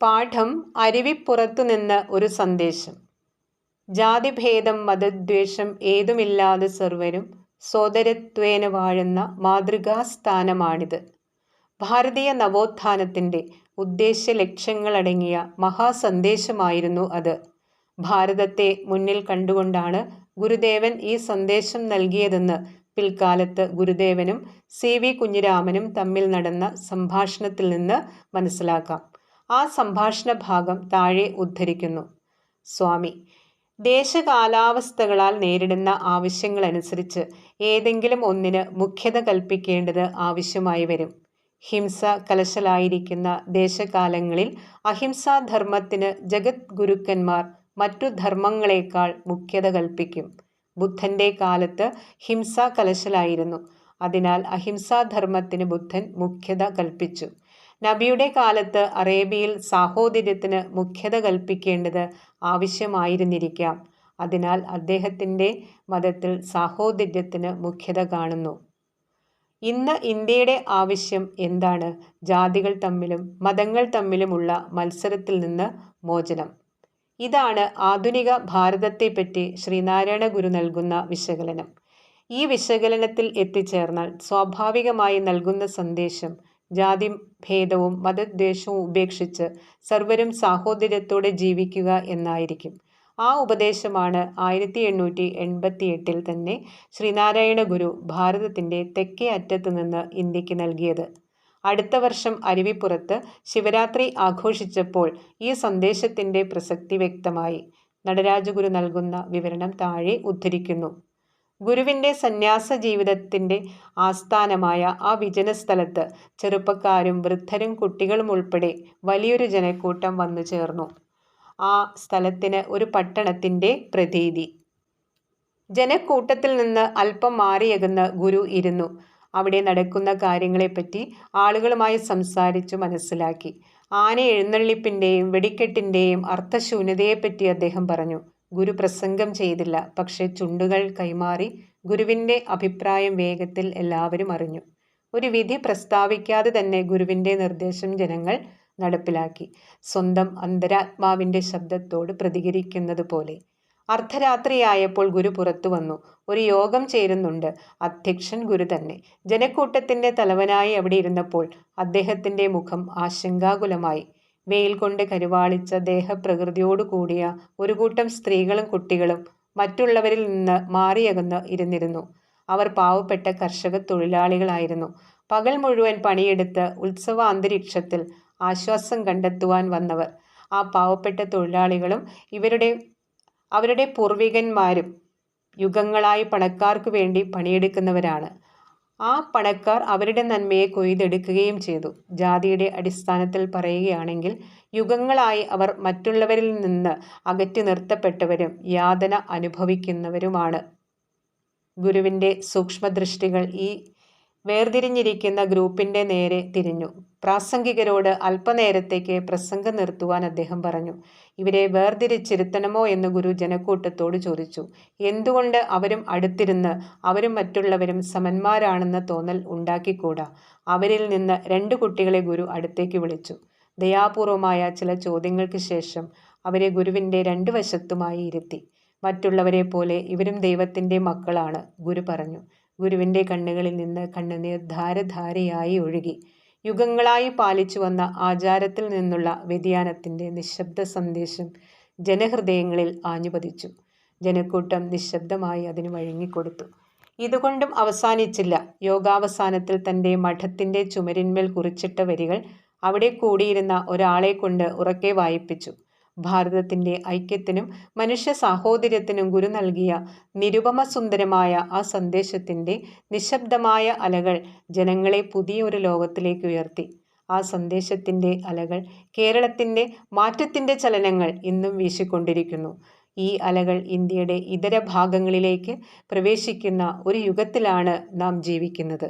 പാഠം അരുവിപ്പുറത്തുനിന്ന് ഒരു സന്ദേശം. ജാതിഭേദം മതദ്വേഷം ഏതുമില്ലാതെ സർവരും സോദരത്വേന വാഴുന്ന മാതൃകാസ്ഥാനമാണിത്. ഭാരതീയ നവോത്ഥാനത്തിന്റെ ഉദ്ദേശ്യ ലക്ഷ്യങ്ങളടങ്ങിയ മഹാസന്ദേശമായിരുന്നു അത്. ഭാരതത്തെ മുന്നിൽ കണ്ടുകൊണ്ടാണ് ഗുരുദേവൻ ഈ സന്ദേശം നൽകിയതെന്ന് പിൽക്കാലത്ത് ഗുരുദേവനും സി വി കുഞ്ഞിരാമനും തമ്മിൽ നടന്ന സംഭാഷണത്തിൽ നിന്ന് മനസ്സിലാക്കാം. ആ സംഭാഷണ ഭാഗം താഴെ ഉദ്ധരിക്കുന്നു. സ്വാമി ദേശകാലാവസ്ഥകളാൽ നേരിടുന്ന ആവശ്യങ്ങളനുസരിച്ച് ഏതെങ്കിലും ഒന്നിന് മുഖ്യത കൽപ്പിക്കേണ്ടത് ആവശ്യമായി വരും. ഹിംസ കലശലായിരിക്കുന്ന ദേശകാലങ്ങളിൽ അഹിംസാധർമ്മത്തിന് ജഗത് ഗുരുക്കന്മാർ മറ്റു ധർമ്മങ്ങളെക്കാൾ മുഖ്യത കൽപ്പിക്കും. ബുദ്ധന്റെ കാലത്ത് ഹിംസ കലശലായിരുന്നു. അതിനാൽ അഹിംസാധർമ്മത്തിന് ബുദ്ധൻ മുഖ്യത കൽപ്പിച്ചു. നബിയുടെ കാലത്ത് അറേബ്യയിൽ സാഹോദര്യത്തിന് മുഖ്യത കൽപ്പിക്കേണ്ടത് ആവശ്യമായിരുന്നിരിക്കാം. അതിനാൽ അദ്ദേഹത്തിന്റെ മതത്തിൽ സാഹോദര്യത്തിന് മുഖ്യത കാണുന്നു. ഇന്ന് ഇന്ത്യയുടെ ആവശ്യം എന്താണ്? ജാതികൾ തമ്മിലും മതങ്ങൾ തമ്മിലുമുള്ള മത്സരത്തിൽ നിന്ന് മോചനം. ഇതാണ് ആധുനിക ഭാരതത്തെപ്പറ്റി ശ്രീനാരായണ ഗുരു നൽകുന്ന വിശകലനം. ഈ വിശകലനത്തിൽ എത്തിച്ചേർന്നാൽ സ്വാഭാവികമായി നൽകുന്ന സന്ദേശം ജാതി ഭേദവും മതദ്വേഷവും ഉപേക്ഷിച്ച് സർവരും സാഹോദര്യത്തോടെ ജീവിക്കുക എന്നായിരിക്കും. ആ ഉപദേശമാണ് ആയിരത്തി എണ്ണൂറ്റി എൺപത്തി എട്ടിൽ തന്നെ ശ്രീനാരായണ ഗുരു ഭാരതത്തിന്റെ തെക്കേ അറ്റത്ത് നിന്ന് ഇന്ത്യയ്ക്ക് നൽകിയത്. അടുത്ത വർഷം അരുവിപ്പുറത്ത് ശിവരാത്രി ആഘോഷിച്ചപ്പോൾ ഈ സന്ദേശത്തിന്റെ പ്രസക്തി വ്യക്തമായി. നടരാജഗുരു നൽകുന്ന വിവരണം താഴെ ഉദ്ധരിക്കുന്നു. ഗുരുവിന്റെ സന്യാസ ജീവിതത്തിന്റെ ആസ്ഥാനമായ ആ വിജനസ്ഥലത്ത് ചെറുപ്പക്കാരും വൃദ്ധരും കുട്ടികളും ഉൾപ്പെടെ വലിയൊരു ജനക്കൂട്ടം വന്നു ചേർന്നു. ആ സ്ഥലത്തിന് ഒരു പട്ടണത്തിന്റെ പ്രതീതി. ജനക്കൂട്ടത്തിൽ നിന്ന് അല്പം മാറിയകുന്ന ഗുരു ഇരുന്നു. അവിടെ നടക്കുന്ന കാര്യങ്ങളെപ്പറ്റി ആളുകളുമായി സംസാരിച്ചു മനസ്സിലാക്കി. ആന എഴുന്നള്ളിപ്പിന്റെയും വെടിക്കെട്ടിന്റെയും അർത്ഥശൂന്യതയെപ്പറ്റി അദ്ദേഹം പറഞ്ഞു. ഗുരു പ്രസംഗം ചെയ്തില്ല. പക്ഷേ ചുണ്ടുകൾ കൈമാറി ഗുരുവിന്റെ അഭിപ്രായം വേഗത്തിൽ എല്ലാവരും അറിഞ്ഞു. ഒരു വിധി പ്രസ്താവിക്കാതെ തന്നെ ഗുരുവിന്റെ നിർദ്ദേശം ജനങ്ങൾ നടപ്പിലാക്കി. സ്വന്തം അന്തരാത്മാവിന്റെ ശബ്ദത്തോട് പ്രതികരിക്കുന്നത് പോലെ. അർദ്ധരാത്രിയായപ്പോൾ ഗുരു പുറത്തു വന്നു. ഒരു യോഗം ചേരുന്നുണ്ട്. അധ്യക്ഷൻ ഗുരു തന്നെ. ജനക്കൂട്ടത്തിന്റെ തലവനായി അവിടെ ഇരുന്നപ്പോൾ അദ്ദേഹത്തിന്റെ മുഖം ആശങ്കാകുലമായി. വെയിൽ കൊണ്ട് കരുവാളിച്ച ദേഹപ്രകൃതിയോടുകൂടിയ ഒരു കൂട്ടം സ്ത്രീകളും കുട്ടികളും മറ്റുള്ളവരിൽ നിന്ന് മാറിയകന്ന് ഇരുന്നിരുന്നു. അവർ പാവപ്പെട്ട കർഷക തൊഴിലാളികളായിരുന്നു. പകൽ മുഴുവൻ പണിയെടുത്ത് ഉത്സവ അന്തരീക്ഷത്തിൽ ആശ്വാസം കണ്ടെത്തുവാൻ വന്നവർ. ആ പാവപ്പെട്ട തൊഴിലാളികളും ഇവരുടെ അവരുടെ പൂർവികന്മാരും യുഗങ്ങളായി പണക്കാർക്ക് വേണ്ടി പണിയെടുക്കുന്നവരാണ്. ആ പണക്കാർ അവരുടെ നന്മയെ കൊയ്തെടുക്കുകയും ചെയ്തു. ജാതിയുടെ അടിസ്ഥാനത്തിൽ പറയുകയാണെങ്കിൽ യുഗങ്ങളായി അവർ മറ്റുള്ളവരിൽ നിന്ന് അകറ്റി നിർത്തപ്പെട്ടവരും യാതന അനുഭവിക്കുന്നവരുമാണ്. ഗുരുവിന്റെ സൂക്ഷ്മദൃഷ്ടികൾ ഈ വേർതിരിഞ്ഞിരിക്കുന്ന ഗ്രൂപ്പിന്റെ നേരെ തിരിഞ്ഞു. പ്രാസംഗികരോട് അല്പനേരത്തേക്ക് പ്രസംഗം നിർത്തുവാൻ അദ്ദേഹം പറഞ്ഞു ഇവരെ വേർതിരിച്ചിരുത്തണമോ എന്ന് ഗുരു ജനക്കൂട്ടത്തോട് ചോദിച്ചു. എന്തുകൊണ്ട് അവരും അടുത്തിരുന്ന് അവരും മറ്റുള്ളവരും സമന്മാരാണെന്ന തോന്നൽ ഉണ്ടാക്കിക്കൂടാ? അവരിൽ നിന്ന് രണ്ട് കുട്ടികളെ ഗുരു അടുത്തേക്ക് വിളിച്ചു. ദയാപൂർവമായ ചില ചോദ്യങ്ങൾക്ക് ശേഷം അവരെ ഗുരുവിന്റെ രണ്ട് വശത്തുമായി ഇരുത്തി. മറ്റുള്ളവരെ പോലെ ഇവരും ദൈവത്തിന്റെ മക്കളാണ് ഗുരു പറഞ്ഞു. ഗുരുവിന്റെ കണ്ണുകളിൽ നിന്ന് കണ്ണുനീർ ധാരധാരയായി ഒഴുകി. യുഗങ്ങളായി പാലിച്ചു വന്ന ആചാരത്തിൽ നിന്നുള്ള വ്യതിയാനത്തിന്റെ നിശബ്ദ സന്ദേശം ജനഹൃദയങ്ങളിൽ ആഞ്ഞുപതിച്ചു. ജനക്കൂട്ടം നിശബ്ദമായി അതിന് വഴങ്ങിക്കൊടുത്തു. ഇതുകൊണ്ടും അവസാനിച്ചില്ല. യോഗാവസാനത്തിൽ തന്റെ മഠത്തിന്റെ ചുമരിന്മേൽ കുറിച്ചിട്ട വരികൾ അവിടെ കൂടിയിരുന്ന ഒരാളെ കൊണ്ട് ഉറക്കെ വായിപ്പിച്ചു. ഭാരതത്തിന്റെ ഐക്യത്തിനും മനുഷ്യ സാഹോദര്യത്തിനും ഗുരു നൽകിയ നിരുപമ സുന്ദരമായ ആ സന്ദേശത്തിന്റെ നിശബ്ദമായ അലകൾ ജനങ്ങളെ പുതിയൊരു ലോകത്തിലേക്ക് ഉയർത്തി. ആ സന്ദേശത്തിന്റെ അലകൾ കേരളത്തിന്റെ മാറ്റത്തിന്റെ ചലനങ്ങൾ ഇന്നും വീശിക്കൊണ്ടിരിക്കുന്നു. ഈ അലകൾ ഇന്ത്യയുടെ ഇതര ഭാഗങ്ങളിലേക്ക് പ്രവേശിക്കുന്ന ഒരു യുഗത്തിലാണ് നാം ജീവിക്കുന്നത്.